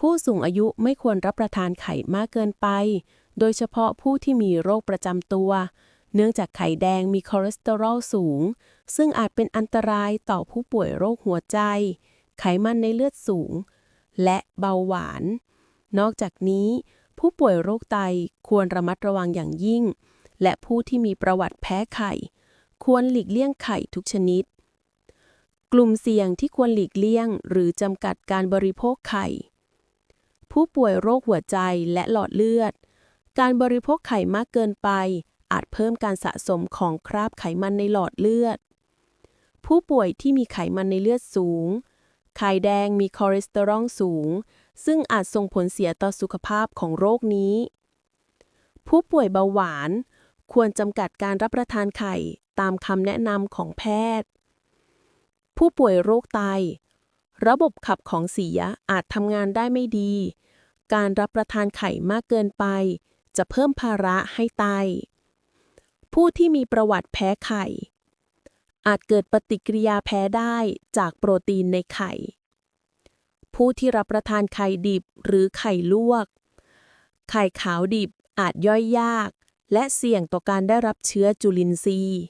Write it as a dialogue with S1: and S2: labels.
S1: ผู้สูงอายุไม่ควรรับประทานไข่มากเกินไป โดยเฉพาะผู้ที่มีโรคประจำตัว เนื่องจากไข่แดงมีคอเลสเตอรอลสูง ซึ่งอาจเป็นอันตรายต่อผู้ป่วยโรคหัวใจ ไขมันในเลือดสูง และเบาหวาน นอกจากนี้ ผู้ป่วยโรคไตควรระมัดระวังอย่างยิ่ง และผู้ที่มีประวัติแพ้ไข่ ควรหลีกเลี่ยงไข่ทุกชนิด กลุ่มเสี่ยงที่ควรหลีกเลี่ยง หรือจำกัดการบริโภคไข่ ผู้ป่วยโรคหัวใจและหลอดเลือด การบริโภคไขมากเกินไป อาจเพิ่มการสะสมของคราบไขมันในหลอดเลือด ผู้ป่วยที่มีไขมันในเลือดสูง ไข่แดงมีคอเลสเตอรอลสูง ซึ่งอาจส่งผลเสียต่อสุขภาพของโรคนี้ ผู้ป่วยเบาหวาน ควรจำกัดการรับประทานไข่ตามคำแนะนำของแพทย์ ผู้ป่วยโรคไตระบบขับของเสียอาจทำงานได้ไม่ดี การรับประทานไข่มากเกินไป จะเพิ่มภาระให้ไต ผู้ที่มีประวัติแพ้ไข่ อาจเกิดปฏิกิริยาแพ้ได้จากโปรตีนในไข่ ผู้ที่รับประทานไข่ดิบหรือไข่ลวก ไข่ขาวดิบอาจย่อยยาก และเสี่ยงต่อการได้รับเชื้อจุลินทรีย์